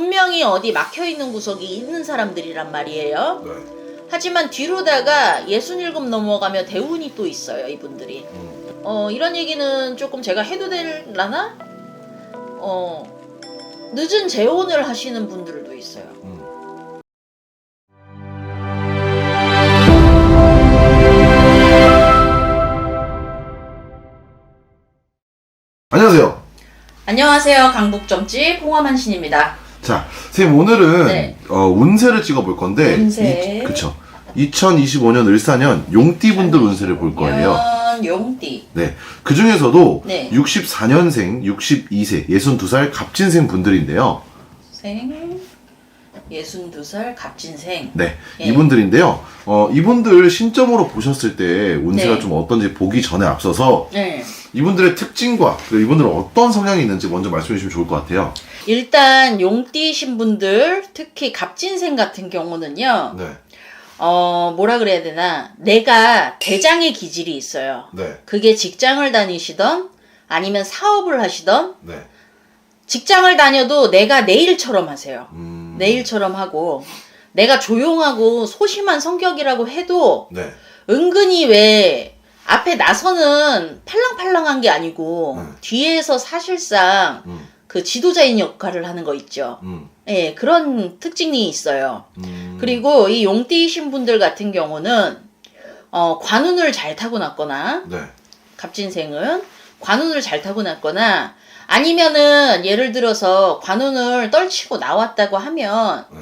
분명히 어디 막혀 있는 구석이 있는 사람들이란 말이에요. 네. 하지만 뒤로다가 예순일곱 넘어가며 대운이 또 있어요, 이분들이. 음. 어, 이런 얘기는 조금 제가 해도 될라나? 어, 늦은 재혼을 하시는 분들도 있어요. 음. 안녕하세요. 안녕하세요. 강북점집 홍화만신입니다. 자, 선생님 오늘은 네. 어, 운세를 찍어볼 건데, 운세. 이, 그쵸. 2025년 을사년 용띠분들 운세를 볼 거예요. 연 용띠. 네. 그 중에서도 네. 64년생, 62세, 62살 갑진생 분들인데요. 생 62살 갑진생. 네. 예. 이분들인데요. 어, 이분들 신점으로 보셨을 때 운세가 네. 좀 어떤지 보기 전에 앞서서 네. 이분들의 특징과 그리고 이분들은 어떤 성향이 있는지 먼저 말씀해 주시면 좋을 것 같아요. 일단 용띠신 분들, 특히 갑진생 같은 경우는요. 네. 어, 뭐라 그래야 되나? 내가 대장의 기질이 있어요. 네. 그게 직장을 다니시던 아니면 사업을 하시던 네. 직장을 다녀도 내가 내일처럼 하세요. 음. 내일처럼 하고 내가 조용하고 소심한 성격이라고 해도 네. 은근히 왜 앞에 나서는 팔랑팔랑한 게 아니고 음. 뒤에서 사실상 음. 그 지도자인 역할을 하는 거 있죠. 음. 예, 그런 특징이 있어요. 음. 그리고 이 용띠이신 분들 같은 경우는 어, 관운을 잘 타고났거나 네. 갑진생은 관운을 잘 타고났거나 아니면은 예를 들어서 관운을 떨치고 나왔다고 하면 네.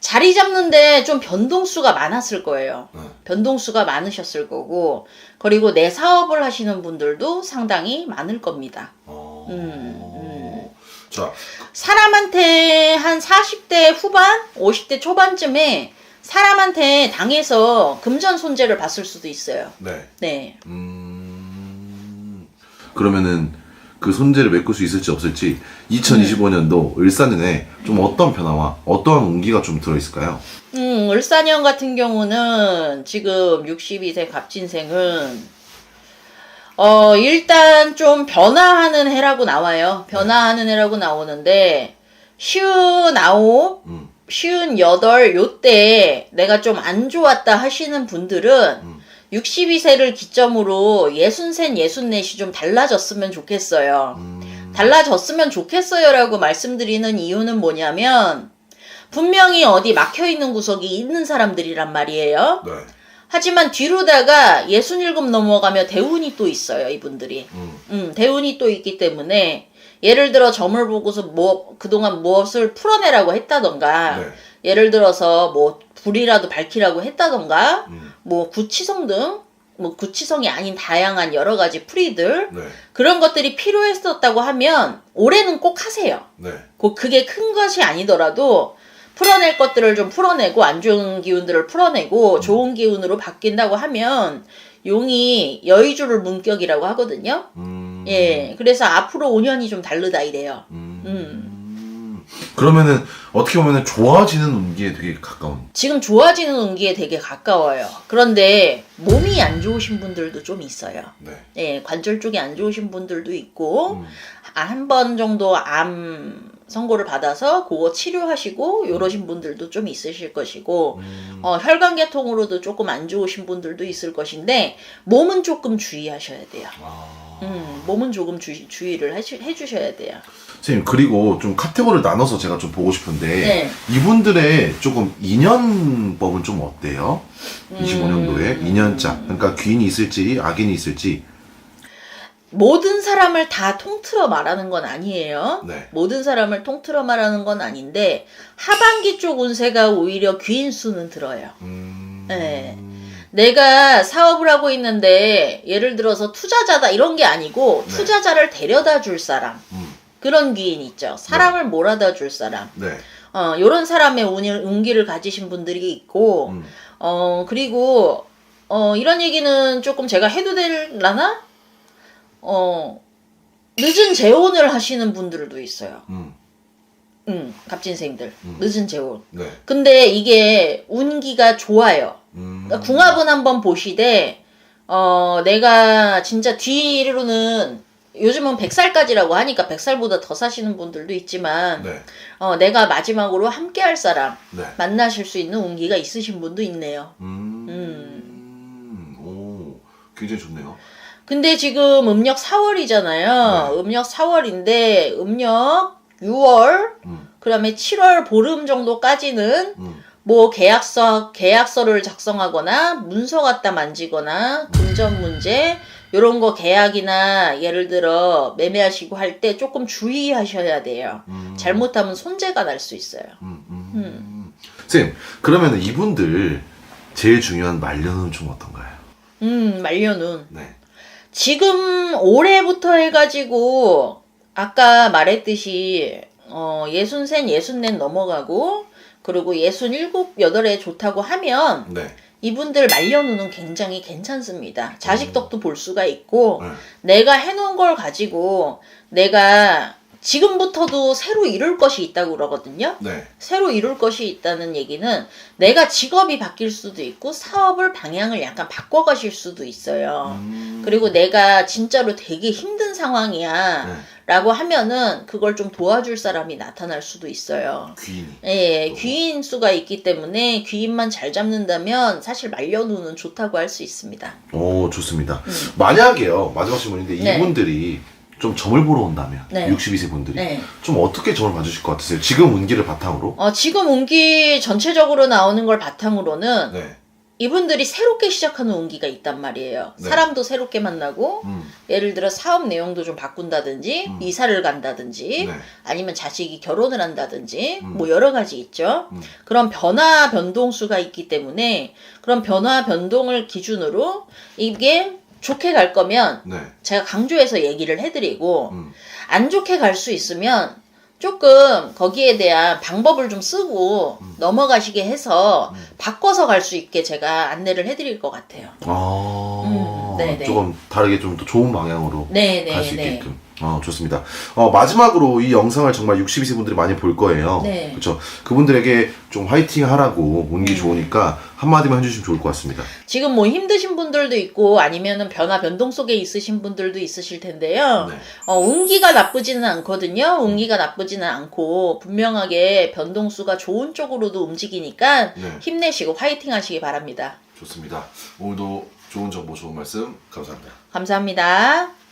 자리 잡는데 좀 변동수가 많았을 거예요. 네. 변동수가 많으셨을 거고 그리고 내 사업을 하시는 분들도 상당히 많을 겁니다. 어. 음, 자, 사람한테 한 40대 후반, 50대 초반쯤에 사람한테 당해서 금전 손재를 봤을 수도 있어요. 네. 네. 음. 그러면은 그 손재를 메꿀 수 있을지 없을지 2025년도 을사년에 좀 어떤 변화와 어떠한 운기가 좀 들어 있을까요? 음, 을사년 같은 경우는 지금 62세 갑진생은 어, 일단 좀 변화하는 해라고 나와요. 변화하는 해라고 나오는데 쉬운 아홉, 음. 쉬운 여덟 요때 내가 좀 안 좋았다 하시는 분들은 음. 62세를 기점으로 예순셋, 예순넷이 좀 달라졌으면 좋겠어요. 음. 달라졌으면 좋겠어요라고 말씀드리는 이유는 뭐냐면 분명히 어디 막혀 있는 구석이 있는 사람들이란 말이에요. 네. 하지만 뒤로다가 예순일곱 넘어가며 대운이 또 있어요, 이분들이. 음. 음, 대운이 또 있기 때문에 예를 들어 점을 보고서 뭐 그동안 무엇을 풀어내라고 했다던가 네. 예를 들어서 뭐 불이라도 밝히라고 했다던가 음. 뭐 구치성 등 뭐 구치성이 아닌 다양한 여러 가지 풀이들 네. 그런 것들이 필요했었다고 하면 올해는 꼭 하세요. 네. 그 그게 큰 것이 아니더라도 풀어낼 것들을 좀 풀어내고 안 좋은 기운들을 풀어내고 좋은 기운으로 바뀐다고 하면 용이 여의주를 문격이라고 하거든요. 음. 예, 그래서 앞으로 5년이 좀 다르다 이래요. 음. 그러면은 어떻게 보면은 좋아지는 운기에 되게 가까운. 지금 좋아지는 운기에 되게 가까워요. 그런데 몸이 안 좋으신 분들도 좀 있어요. 네. 예, 관절 쪽이 안 좋으신 분들도 있고 음. 한 번 정도 암 선고를 받아서 그거 치료하시고 요러신 분들도 좀 있으실 것이고 음. 어, 혈관계통으로도 조금 안 좋으신 분들도 있을 것인데 몸은 조금 주의하셔야 돼요. 아. 음, 몸은 조금 주, 주의를 해주, 해주셔야 돼요. 선생님 그리고 좀 카테고리를 나눠서 제가 좀 보고 싶은데 네. 이분들의 조금 인연법은 좀 어때요? 음. 25년도에 인연자 그러니까 귀인이 있을지 악인이 있을지 모든 사람을 다 통틀어 말하는 건 아니에요. 네. 모든 사람을 통틀어 말하는 건 아닌데 하반기 쪽 운세가 오히려 귀인 수는 들어요. 음... 네. 내가 사업을 하고 있는데 예를 들어서 투자자다 이런 게 아니고 네. 투자자를 데려다 줄 사람 음. 그런 귀인 있죠. 사람을 몰아다 줄 사람. 네. 어, 요런 사람의 운, 운기를 가지신 분들이 있고 음. 어, 그리고 어, 이런 얘기는 조금 제가 해도 될라나? 어, 늦은 재혼을 하시는 분들도 있어요. 음. 음, 갑진생들. 음. 늦은 재혼. 네. 근데 이게 운기가 좋아요. 음. 그러니까 궁합은 한번 보시되 어 내가 진짜 뒤로는 요즘은 100살까지라고 하니까 100살보다 더 사시는 분들도 있지만 네. 어, 내가 마지막으로 함께 할 사람 네. 만나실 수 있는 운기가 있으신 분도 있네요. 음. 오, 굉장히 좋네요. 근데 지금 음력 4월이잖아요. 네. 음력 4월인데 음력 6월 음. 그다음에 7월 보름 정도까지는 음. 뭐 계약서 계약서를 작성하거나 문서 갖다 만지거나 금전 문제 이런 거 계약이나 예를 들어 매매하시고 할 때 조금 주의하셔야 돼요. 음. 잘못하면 손재가 날 수 있어요. 음, 음. 쌤, 그러면 이분들 제일 중요한 말년은 좀 어떤가요? 음, 말년은 네. 지금 올해부터 해가지고 아까 말했듯이 어 예순 센 예순넷 넘어가고 그리고 예순 일곱 여덟에 좋다고 하면 네. 이분들 말년운은 굉장히 괜찮습니다. 자식 덕도 볼 수가 있고 네. 내가 해놓은 걸 가지고 내가 지금부터도 새로 이룰 것이 있다고 그러거든요. 네. 새로 이룰 것이 있다는 얘기는 내가 직업이 바뀔 수도 있고 사업을 방향을 약간 바꿔가실 수도 있어요. 음. 그리고 내가 진짜로 되게 힘든 상황이야. 네. 라고 하면은 그걸 좀 도와줄 사람이 나타날 수도 있어요. 귀인이. 예, 귀인 수가 있기 때문에 귀인만 잘 잡는다면 사실 말년운은 좋다고 할 수 있습니다. 오, 좋습니다. 만약에요, 마지막 질문인데 음. 네. 이분들이 좀 점을 보러 온다면, 네. 62세 분들이 네. 좀 어떻게 점을 봐주실 것 같으세요? 지금 운기를 바탕으로? 어, 지금 운기 전체적으로 나오는 걸 바탕으로는 네. 이분들이 새롭게 시작하는 운기가 있단 말이에요. 네. 사람도 새롭게 만나고 음. 예를 들어 사업 내용도 좀 바꾼다든지 음. 이사를 간다든지 네. 아니면 자식이 결혼을 한다든지 음. 뭐 여러 가지 있죠. 음. 그런 변화 변동수가 있기 때문에 그런 변화 변동을 기준으로 이게 좋게 갈 거면 네. 제가 강조해서 얘기를 해드리고 음. 안 좋게 갈 수 있으면 조금 거기에 대한 방법을 좀 쓰고 음. 넘어가시게 해서 바꿔서 갈 수 있게 제가 안내를 해드릴 것 같아요. 아, 음, 네네. 조금 다르게 좀 더 좋은 방향으로 네, 갈수 네, 네. 있게끔. 어, 좋습니다. 어, 마지막으로 이 영상을 정말 62세 분들이 많이 볼 거예요. 네. 그렇죠. 그분들에게 좀 화이팅 하라고 운기 음. 좋으니까 한마디만 해주시면 좋을 것 같습니다. 지금 뭐 힘드신 분들도 있고 아니면은 변화 변동 속에 있으신 분들도 있으실 텐데요. 네. 어, 운기가 나쁘지는 않거든요. 운기가 나쁘지는 않고 분명하게 변동수가 좋은 쪽으로도 움직이니까 네. 힘내시고 화이팅 하시기 바랍니다. 좋습니다. 오늘도 좋은 정보, 좋은 말씀 감사합니다. 감사합니다.